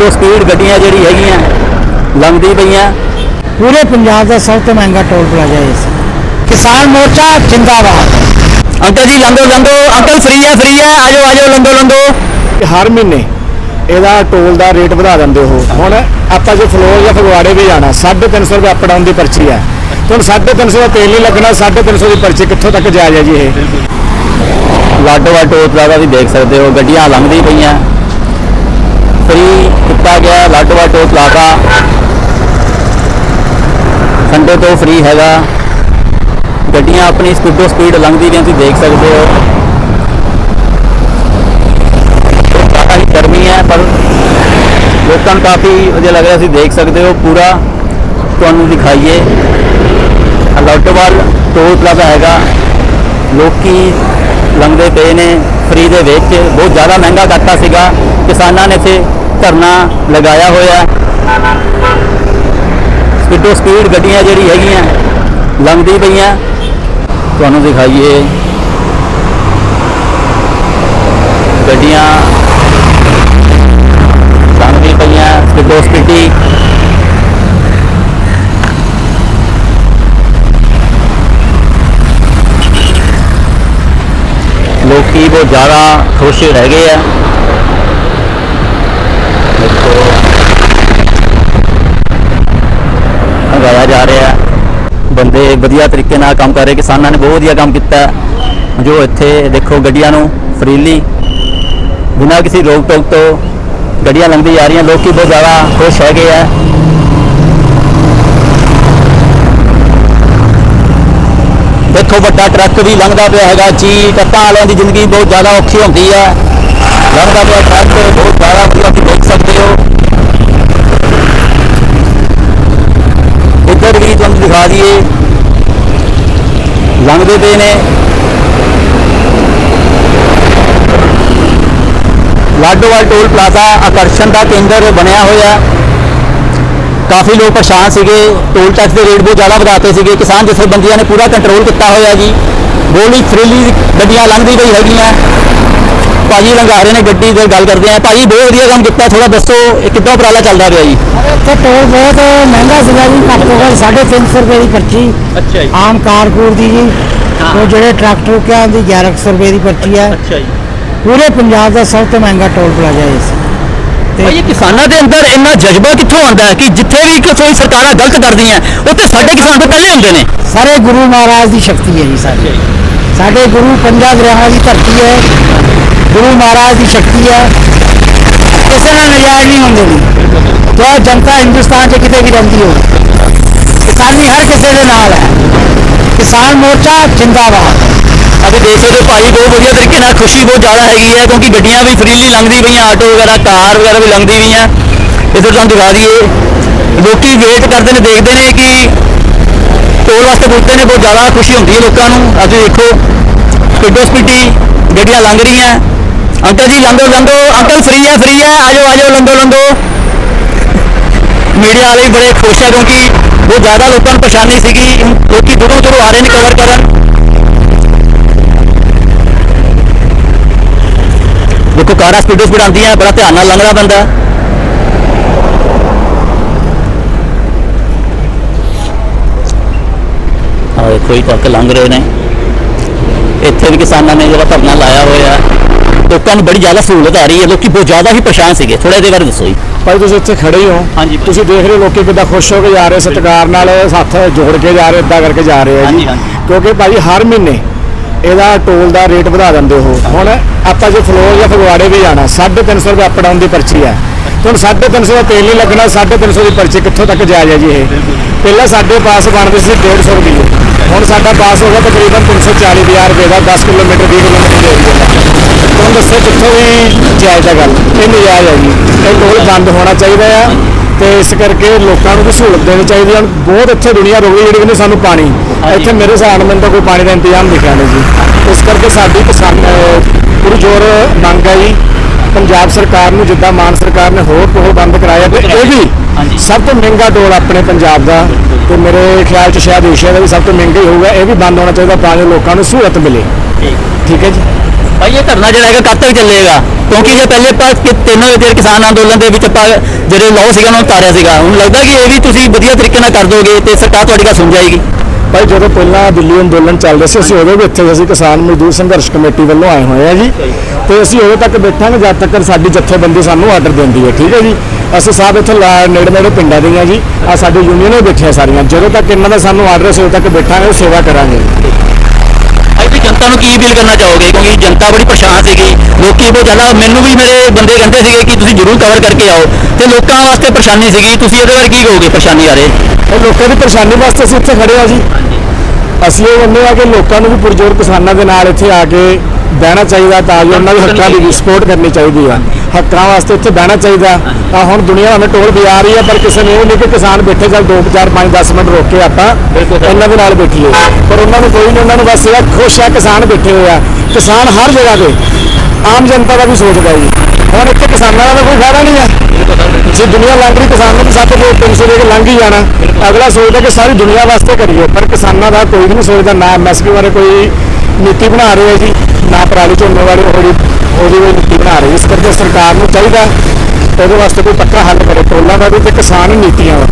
ਸਪੀਡੋ speed ਗੱਡੀਆਂ ਜਿਹੜੀ ਹੈਗੀਆਂ ਲੰਘਦੀ ਪਈਆਂ। ਪੂਰੇ ਪੰਜਾਬ ਦਾ ਸਭ ਤੋਂ ਮਹਿੰਗਾ ਟੋਲ ਪਲਾਜ਼ਾ ਇਹ ਸੀ। ਕਿਸਾਨ ਮੋਰਚਾ ਜਿੰਦਾਬਾਦ। ਅੰਕਲ ਜੀ ਲੰਘੋ ਲੰਘੋ। ਅੰਕਲ ਫ੍ਰੀ ਹੈ ਫ੍ਰੀ ਹੈ ਆਜੋ ਆਜੋ ਲੰਘੋ ਲੰਘੋ। ਕਿ ਹਰ ਮਹੀਨੇ ਇਹਦਾ ਟੋਲ ਦਾ ਰੇਟ ਵਧਾ ਦਿੰਦੇ ਹੋ। ਹੁਣ ਆਪਾਂ ਜੇ ਫਲੋਰ ਜਾਂ ਫਗਵਾੜੇ ਵੀ ਜਾਣਾ 350 ਰੁਪਏ ਅਪ ਡਾਊਨ ਦੀ ਪਰਚੀ ਹੈ। ਤੇ ਹੁਣ 350 ਦਾ ਤੇਲ ਨਹੀਂ ਲੱਗਣਾ 350 ਦੀ ਪਰਚੀ ਕਿੱਥੋਂ ਤੱਕ ਜਾਇਜ਼ ਹੈ ਜੀ ਇਹ? ਲਾਡੋਵਾਲ ਟੋਲ ਪਲਾਜ਼ਾ ਵੀ ਦੇਖ ਸਕਦੇ ਹੋ ਗੱਡੀਆਂ ਲੰਘਦੀ ਪਈਆਂ। ਫ੍ਰੀ ਕੀਤਾ ਗਿਆ ਲਾਡੋਵਾਲ ਟੋਲ ਪਲਾਜ਼ਾ ਸੰਡੇ ਤੋਂ ਫ੍ਰੀ ਹੈਗਾ ਗੱਡੀਆਂ ਆਪਣੀ ਸਪੀਡੋ ਸਪੀਡ ਲੰਘਦੀ ਪਈਆਂ ਤੁਸੀਂ ਦੇਖ ਸਕਦੇ ਹੋ। ਜ਼ਿਆਦਾ ਹੀ ਗਰਮੀ ਹੈ, ਪਰ ਲੋਕਾਂ ਨੂੰ ਕਾਫੀ ਵਧੀਆ ਲੱਗ ਰਿਹਾ, ਤੁਸੀਂ ਦੇਖ ਸਕਦੇ ਹੋ ਪੂਰਾ। ਤੁਹਾਨੂੰ ਦਿਖਾਈਏ। ਲਾਡੋਵਾਲ ਟੋਲ ਪਲਾਜ਼ਾ ਹੈਗਾ। ਲੋਕੀ ਲੰਘਦੇ ਪਏ ਨੇ ਫ੍ਰੀ ਦੇ ਵਿੱਚ। ਬਹੁਤ ਜ਼ਿਆਦਾ ਮਹਿੰਗਾ ਕਰਤਾ ਸੀਗਾ। ਕਿਸਾਨਾਂ ਨੇ ਇੱਥੇ ਧਰਨਾ ਲਗਾਇਆ ਹੋਇਆ ਸਪੀਡੋ ਸਪੀਡ ਗੱਡੀਆਂ ਜਿਹੜੀ ਹੈਗੀਆਂ, ਲੰਘਦੀ ਪਈਆਂ। ਤੁਹਾਨੂੰ ਦਿਖਾਈਏ। ਗੱਡੀਆਂ ਲੰਘਦੀ ਪਈਆਂ, ਸਪੀਡੋ ਸਪੀਡੀ। ਲੋਕੀ ਬਹੁਤ ਜ਼ਿਆਦਾ ਖੁਸ਼ ਰਹਿ ਗਏ ਆ। ਦੇਖੋ ਲਗਾਇਆ ਜਾ ਰਿਹਾ ਬੰਦੇ ਵਧੀਆ ਤਰੀਕੇ ਨਾਲ ਕੰਮ ਕਰ ਰਹੇ, ਕਿਸਾਨਾਂ ਨੇ ਬਹੁਤ ਵਧੀਆ ਕੰਮ ਕੀਤਾ ਜੋ ਇੱਥੇ ਦੇਖੋ ਗੱਡੀਆਂ ਨੂੰ ਫਰੀਲੀ, ਬਿਨਾਂ ਕਿਸੇ ਰੋਕ ਟੋਕ ਤੋਂ ਗੱਡੀਆਂ ਲੰਘਦੀ ਜਾ ਰਹੀਆਂ, ਲੋਕੀ ਬਹੁਤ ਜ਼ਿਆਦਾ ਖੁਸ਼ ਹੈਗੇ ਆ। ਦੇਖੋ ਵੱਡਾ ਟਰੱਕ ਵੀ ਲੰਘਦਾ ਪਿਆ ਹੈਗਾ ਜੀ ਟੱਪਾਂ ਵਾਲਿਆਂ ਦੀ ਜ਼ਿੰਦਗੀ ਬਹੁਤ ਜ਼ਿਆਦਾ ਔਖੀ ਹੁੰਦੀ ਹੈ। ਲੰਘਦਾ ਪਿਆ ਟਰੱਕ ਬਹੁਤ ਜ਼ਿਆਦਾ ਦਿਖਾ ਦਈਏ। ਲੰਘਦੇ ਪਏ ਨੇ। ਲਾਡੋਵਾਲ ਟੋਲ ਪਲਾਜ਼ਾ ਆਕਰਸ਼ਣ ਦਾ ਕੇਂਦਰ ਬਣਿਆ ਹੋਇਆ ਕਾਫੀ ਲੋਕ ਪਰੇਸ਼ਾਨ ਸੀਗੇ। ਟੋਲ ਟੈਕਸ ਦੇ ਰੇਟ ਬਹੁਤ ਜ਼ਿਆਦਾ ਵਧਾਤੇ ਸੀਗੇ। ਕਿਸਾਨ ਜਥੇਬੰਦੀਆਂ ਨੇ ਪੂਰਾ ਕੰਟਰੋਲ ਕੀਤਾ ਹੋਇਆ ਜੀ। ਬੋਲੀ ਫ੍ਰੀਲੀ ਗੱਡੀਆਂ ਲੰਘਦੀ ਪਈ ਹੈਗੀਆਂ। ਭਾਜੀ ਲੰਘਾ ਰਹੇ ਨੇ ਗੱਡੀ ਦੇ ਗੱਲ ਕਰਦੇ ਆ। ਭਾਜੀ ਬਹੁਤ ਵਧੀਆ ਕੰਮ ਕੀਤਾ ਥੋੜਾ ਦੱਸੋ ਇਹ ਕਿੱਦਾਂ ਉਪਰਾਲਾ ਚੱਲਦਾ ਪਿਆ ਜੀ? ਇੱਥੇ ਟੋਲ ਬਹੁਤ ਮਹਿੰਗਾ ਸੀਗਾ ਜੀ ਘੱਟ ਤੋਂ ਘੱਟ 350 ਰੁਪਏ ਦੀ ਪਰਚੀ। ਅੱਛਾ ਜੀ। ਆਮ ਕਾਰਕੂਰ ਦੀ ਜੀ ਹਾਂ। ਉਹ ਜਿਹੜੇ ਟਰੈਕਟਰ ਕਿਆਂ ਦੀ 1100 ਰੁਪਏ ਦੀ ਪਰਚੀ ਹੈ। ਅੱਛਾ ਜੀ। ਪੂਰੇ ਪੰਜਾਬ ਦਾ ਸਭ ਤੋਂ ਮਹਿੰਗਾ ਟੋਲ ਪਲਾਜ਼ਾ ਇਹ ਸੀ। ਭਾਈ ਇਹ ਕਿਸਾਨਾਂ ਦੇ ਅੰਦਰ ਇੰਨਾ ਜਜ਼ਬਾ ਕਿੱਥੋਂ ਆਉਂਦਾ ਹੈ ਕਿ ਜਿੱਥੇ ਵੀ ਕੋਈ ਸਰਕਾਰਾਂ ਗਲਤ ਕਰਦੀਆਂ ਉੱਥੇ ਸਾਡੇ ਕਿਸਾਨ ਤੋਂ ਪਹਿਲੇ ਹੁੰਦੇ ਨੇ। ਸਾਰੇ ਗੁਰੂ ਮਹਾਰਾਜ ਦੀ ਸ਼ਕਤੀ ਹੈ ਜੀ ਸਾਡੇ। ਸਾਡੇ ਗੁਰੂ ਪੰਜਾਂ ਦਰਿਆਵਾਂ ਦੀ ਧਰਤੀ ਹੈ। ਗੁਰੂ ਮਹਾਰਾਜ ਦੀ ਸ਼ਕਤੀ ਹੈ। ਕਿਸੇ ਨਾਲ ਨਜਾਇਜ਼ ਨਹੀਂ ਹੁੰਦੇ ਜੀ। ਜੋ ਜਨਤਾ ਹਿੰਦੁਸਤਾਨ 'ਚ ਕਿਤੇ ਵੀ ਰਹਿੰਦੀ ਹੋ ਕਿਸਾਨੀ ਹਰ ਕਿਸੇ ਦੇ ਨਾਲ ਹੈ। ਕਿਸਾਨ ਮੋਰਚਾ ਜਿੰਦਾਬਾਦ। ਅਸੀਂ ਦੇਖ ਸਕਦੇ ਹੋ ਭਾਈ ਬਹੁਤ ਵਧੀਆ ਤਰੀਕੇ ਨਾਲ ਖੁਸ਼ੀ ਬਹੁਤ ਜ਼ਿਆਦਾ ਹੈਗੀ ਹੈ, ਕਿਉਂਕਿ ਗੱਡੀਆਂ ਵੀ ਫ੍ਰੀਲੀ ਲੰਘਦੀ ਪਈਆਂ, ਆਟੋ ਵਗੈਰਾ, ਕਾਰ ਵਗੈਰਾ ਵੀ ਲੰਘਦੀ ਪਈਆਂ। ਇੱਧਰ ਤੁਹਾਨੂੰ ਦਿਖਾ ਦਈਏ, ਲੋਕੀ ਵੇਟ ਕਰਦੇ ਨੇ, ਦੇਖਦੇ ਨੇ ਕਿ ਟੋਲ ਵਾਸਤੇ ਪੁੱਛਦੇ ਨੇ ਬਹੁਤ ਜ਼ਿਆਦਾ ਖੁਸ਼ੀ ਹੁੰਦੀ ਹੈ ਲੋਕਾਂ ਨੂੰ। ਅੱਜ ਦੇਖੋ ਸਪੀਡੋ ਸਪੀਟੀ ਗੱਡੀਆਂ ਲੰਘ ਰਹੀਆਂ। ਅੰਕਲ ਜੀ ਲੰਘੋ ਲੰਘੋ ਅੰਕਲ ਫ੍ਰੀ ਹੈ ਫ੍ਰੀ ਹੈ ਆਜੋ ਆਜੋ ਲੰਘੋ ਲੰਘੋ ਮੀਡੀਆ ਵਾਲੇ ਵੀ ਬੜੇ ਖੁਸ਼ ਹੈ ਕਿਉਂਕਿ ਬਹੁਤ ਜ਼ਿਆਦਾ ਲੋਕਾਂ ਨੂੰ ਪਰੇਸ਼ਾਨੀ ਸੀਗੀ ਹੁਣ ਲੋਕੀ ਦੂਰੋਂ ਦੂਰੋਂ ਆ ਰਹੇ ਨੇ ਕਵਰ ਕਰਨ ਦੇਖੋ ਕਾਰਾਂ ਸਪੀਡੋ ਸਪੀਡ ਆਉਂਦੀਆਂ ਬੜਾ ਧਿਆਨ ਨਾਲ ਲੰਘਣਾ ਪੈਂਦਾ ਆ ਦੇਖੋ ਇਹ ਟਰੱਕ ਲੰਘ ਰਹੇ ਨੇ ਇੱਥੇ ਵੀ ਕਿਸਾਨਾਂ ਨੇ ਜਿਹੜਾ ਧਰਨਾ ਲਾਇਆ ਹੋਇਆ ਹੈ। ਲੋਕਾਂ ਨੂੰ ਬੜੀ ਜ਼ਿਆਦਾ ਸਹੂਲਤ ਆ ਰਹੀ ਹੈ ਲੋਕੀ ਬਹੁਤ ਜ਼ਿਆਦਾ ਹੀ ਪਰੇਸ਼ਾਨ ਸੀਗੇ। ਥੋੜਾ ਇਹਦੇ ਬਾਰੇ ਦੱਸੋ ਜੀ। ਭਾਈ ਤੁਸੀਂ ਇੱਥੇ ਖੜੇ ਹੀ ਹੋ। ਹਾਂਜੀ। ਤੁਸੀਂ ਦੇਖ ਰਹੇ ਹੋ ਲੋਕੀ ਕਿੱਦਾਂ ਖੁਸ਼ ਹੋ ਕੇ ਜਾ ਰਹੇ ਸਤਿਕਾਰ ਨਾਲ ਹੱਥ ਜੋੜ ਕੇ ਜਾ ਰਹੇ ਇਦਾਂ ਕਰਕੇ ਜਾ ਰਹੇ ਆ ਜੀ। ਕਿਉਂਕਿ ਭਾਈ ਹਰ ਮਹੀਨੇ ਇਹਦਾ ਟੋਲ ਦਾ ਰੇਟ ਵਧਾ ਦਿੰਦੇ ਹੋ ਹੁਣ ਆਪਾਂ ਜੇ ਫਲੋਰ ਜਾਂ ਫਗਵਾੜੇ ਵੀ ਜਾਣਾ 350 ਰੁਪਏ ਅਪ ਡਾਊਨ ਦੀ ਪਰਚੀ ਹੈ। ਹੁਣ 350 ਦਾ ਤੇਲ ਨਹੀਂ ਲੱਗਣਾ 350 ਦੀ ਪਰਚੀ ਕਿੱਥੋਂ ਤੱਕ ਜਾਇਜ਼ ਹੈ ਜੀ ਇਹ? ਪਹਿਲਾਂ ਸਾਡੇ ਪਾਸ ਬਣਦੇ ਸੀ 150 ਰੁਪਏ। ਹੁਣ ਸਾਡਾ ਪਾਸ ਹੋ ਗਿਆ ਤਕਰੀਬਨ 340 ਹਜ਼ਾਰ ਰੁਪਏ ਦਾ 10 ਕਿਲੋਮੀਟਰ 20 ਕਿਲੋਮੀਟਰ ਦੀ ਏਰੀਆ ਤੁਹਾਨੂੰ ਦੱਸੋ ਕਿੱਥੋਂ ਵੀ ਜਾਇਜ਼ ਹੈ ਗੱਲ। ਇਹ ਨਜਾਇਜ਼ ਹੈ ਜੀ। ਇਹ ਟੋਲ ਬੰਦ ਹੋਣਾ ਚਾਹੀਦਾ ਆ ਤੇ ਇਸ ਕਰਕੇ ਲੋਕਾਂ ਨੂੰ ਵੀ ਸਹੂਲਤ ਦੇਣੀ ਚਾਹੀਦੀ ਹੈ ਬਹੁਤ ਇੱਥੇ ਦੁਨੀਆ ਰੁਕੀ ਜਿਹੜੀ ਕਹਿੰਦੀ ਸਾਨੂੰ ਪਾਣੀ। ਇੱਥੇ ਮੇਰੇ ਹਿਸਾਬ ਨਾਲ ਤਾਂ ਕੋਈ ਪਾਣੀ ਦਾ ਇੰਤਜ਼ਾਮ ਦਿਖਿਆ ਨਹੀਂ ਜੀ। ਇਸ ਕਰਕੇ ਸਾਡੀ ਕਿਸਾਨ ਪੂਰੀ ਜ਼ੋਰ ਮੰਗ ਹੈ ਜੀ। ਪੰਜਾਬ ਸਰਕਾਰ ਨੂੰ ਜਿੱਦਾਂ ਮਾਨ ਸਰਕਾਰ ਨੇ ਹੋਰ ਟੋਲ ਬੰਦ ਕਰਾਇਆ ਤੇ ਇਹ ਵੀ। ਸਭ ਤੋਂ ਮਹਿੰਗਾ ਟੋਲ ਆਪਣੇ ਪੰਜਾਬ ਦਾ ਤੇ ਮੇਰੇ ਖਿਆਲ ਚ ਸ਼ਾਇਦ ਏਸ਼ੀਆ ਦਾ ਵੀ ਸਭ ਤੋਂ ਮਹਿੰਗਾ ਹੀ ਹੋਊਗਾ। ਇਹ ਵੀ ਬੰਦ ਹੋਣਾ ਚਾਹੀਦਾ ਤਾਂ ਜੋ ਲੋਕਾਂ ਨੂੰ ਸਹੂਲਤ ਮਿਲੇ। ਠੀਕ ਹੈ ਜੀ। ਭਾਈ ਇਹ ਧਰਨਾ ਜਿਹੜਾ ਹੈਗਾ ਕਦ ਤੱਕ ਚੱਲੇਗਾ? ਕਿਉਂਕਿ ਜੇ ਪਹਿਲੇ ਆਪਾਂ ਕਿ ਤਿੰਨ ਜਿਹੜੇ ਕਿਸਾਨ ਅੰਦੋਲਨ ਦੇ ਵਿੱਚ ਆਪਾਂ ਜਿਹੜੇ ਲਾਅ ਸੀਗਾ, ਉਹਨਾਂ ਨੂੰ ਉਤਾਰਿਆ ਸੀਗਾ। ਹੁਣ ਲੱਗਦਾ ਕਿ ਇਹ ਵੀ ਤੁਸੀਂ ਵਧੀਆ ਤਰੀਕੇ ਨਾਲ ਕਰ ਦੋਗੇ ਤੇ ਸਰਕਾਰ ਤੁਹਾਡੀ ਗੱਲ ਸੁਣ ਜਾਏਗੀ। ਭਾਈ ਜਦੋਂ ਪਹਿਲਾਂ ਦਿੱਲੀ ਅੰਦੋਲਨ ਚੱਲ ਰਿਹਾ ਸੀ, ਅਸੀਂ ਉਦੋਂ ਵੀ ਇੱਥੇ ਅਸੀਂ ਕਿਸਾਨ ਮਜ਼ਦੂਰ ਸੰਘਰਸ਼ ਕਮੇਟੀ ਵੱਲੋਂ ਆਏ ਹੋਏ ਆ ਜੀ। ਤੇ ਅਸੀਂ ਉਦੋਂ ਤੱਕ ਬੈਠਾਂਗੇ, ਜਦ ਤੱਕ ਸਾਡੀ ਜਥੇਬੰਦੀ ਸਾਨੂੰ ਆਰਡਰ ਦਿੰਦੀ ਹੈ, ਠੀਕ ਹੈ ਜੀ? ਅਸੀਂ ਸਭ ਇੱਥੇ ਲਾ- ਨੇੜੇ ਨੇੜੇ ਪਿੰਡਾਂ ਦੀਆਂ ਜੀ ਆ ਸਾਡੇ ਯੂਨੀਅਨ ਵੀ ਬੈਠੀਆਂ ਸਾਰੀਆਂ। ਜਦੋਂ ਤੱਕ ਇਹਨਾਂ ਦਾ ਸਾਨੂੰ ਆਰਡਰ ਸੀ ਉਦੋਂ ਤੱਕ ਬੈਠਾਂਗੇ ਸੇਵਾ ਕਰਾਂਗੇ। ਅੱਜ ਜਨਤਾ ਨੂੰ ਕੀ ਅਪੀਲ ਕਰਨਾ ਚਾਹੋਗੇ? ਕਿਉਂਕਿ ਜਨਤਾ ਬੜੀ ਪਰੇਸ਼ਾਨ ਸੀਗੀ। ਲੋਕੀ ਬਹੁਤ ਜ਼ਿਆਦਾ, ਮੈਨੂੰ ਵੀ ਮੇਰੇ ਬੰਦੇ ਕਹਿੰਦੇ ਸੀਗੇ ਕਿ ਤੁਸੀਂ ਜ਼ਰੂਰ ਕਵਰ ਕਰਕੇ ਆਓ। ਤੇ ਲੋਕਾਂ ਵਾਸਤੇ ਪਰੇਸ਼ਾਨੀ ਸੀਗੀ। ਤੁਸੀਂ ਇਹਦੇ ਬਾਰੇ ਕੀ ਕਹੋਗੇ ਪਰੇਸ਼ਾਨੀ ਬਾਰੇ? ਇਹ ਲੋਕਾਂ ਦੀ ਪਰੇਸ਼ਾਨੀ ਵਾਸਤੇ ਅਸੀਂ ਇੱਥੇ ਖੜੇ ਆ ਜੀ। ਅਸੀਂ ਇਹ ਕਹਿੰਦੇ ਆ ਕਿ ਲੋਕਾਂ ਨੂੰ ਵੀ ਪੁਰਜੋਰ ਕਿਸਾਨਾਂ ਦੇ ਨਾਲ ਇੱਥੇ ਆ ਕੇ ਬਹਿਣਾ ਚਾਹੀਦਾ ਤਾਂ ਜੋ ਉਹਨਾਂ ਦੇ ਹੱਕਾਂ ਦੀ ਸਪੋਰਟ ਕਰਨੀ ਚਾਹੀਦੀ ਆ। ਹੱਕਾਂ ਵਾਸਤੇ ਇੱਥੇ ਬਹਿਣਾ ਚਾਹੀਦਾ। ਆ ਹੁਣ ਦੁਨੀਆ ਹਮੇ ਟੋਲ ਵੀ ਆ ਰਹੀ ਹੈ ਪਰ ਕਿਸੇ ਨੇ ਇਹ ਨਹੀਂ ਕਿ ਕਿਸਾਨ ਬੈਠੇ ਚੱਲ 2 4 5 10 ਮਿੰਟ ਰੋਕ ਕੇ ਆਪਾਂ ਇਹਨਾਂ ਦੇ ਨਾਲ ਬੈਠੀਏ। ਪਰ ਉਹਨਾਂ ਨੂੰ ਕੋਈ ਨਹੀਂ ਉਹਨਾਂ ਨੂੰ ਬਸ ਇਹ ਖੁਸ਼ ਆ ਕਿਸਾਨ ਬੈਠੇ ਹੋਏ ਆ। ਕਿਸਾਨ ਹਰ ਜਗ੍ਹਾ ਤੇ ਆਮ ਜਨਤਾ ਦਾ ਵੀ ਸੋਚਦਾ ਜੀ। ਹੁਣ ਇੱਥੇ ਕਿਸਾਨਾਂ ਦਾ ਕੋਈ ਫਾਇਦਾ ਨਹੀਂ ਹੈ ਜੇ ਦੁਨੀਆ ਲੰਘ ਰਹੀ ਕਿਸਾਨ ਨੂੰ ਤਾਂ ਸਾਡੇ ਕੋਲ 300 ਦੇ ਕੇ ਲੰਘ ਹੀ ਜਾਣਾ। ਅਗਲਾ ਸੋਚਦਾ ਕਿ ਸਾਰੀ ਦੁਨੀਆ ਵਾਸਤੇ ਕਰੀਏ ਪਰ ਕਿਸਾਨਾਂ ਦਾ ਕੋਈ ਵੀ ਨਹੀਂ ਸੋਚਦਾ ਨਾ ਐਮਐਸਪੀ ਬਾਰੇ ਕੋਈ ਨੀਤੀ ਬਣਾ ਰਹੇ ਹੈ ਜੀ, ਨਾ ਪਰਾਲੀ ਝੋਨੇ ਵਾਲੀ ਉਹਦੀ ਉਹਦੀ ਕੋਈ ਨੀਤੀ ਬਣਾ ਰਹੇ ਇਸ ਕਰਕੇ ਸਰਕਾਰ ਨੂੰ ਚਾਹੀਦਾ ਉਹਦੇ ਵਾਸਤੇ ਕੋਈ ਪੱਕਾ ਹੱਲ ਕਰੇ। ਟੋਲਾਂ ਦਾ ਵੀ ਤੇ ਕਿਸਾਨ ਨੀਤੀਆਂ ਦਾ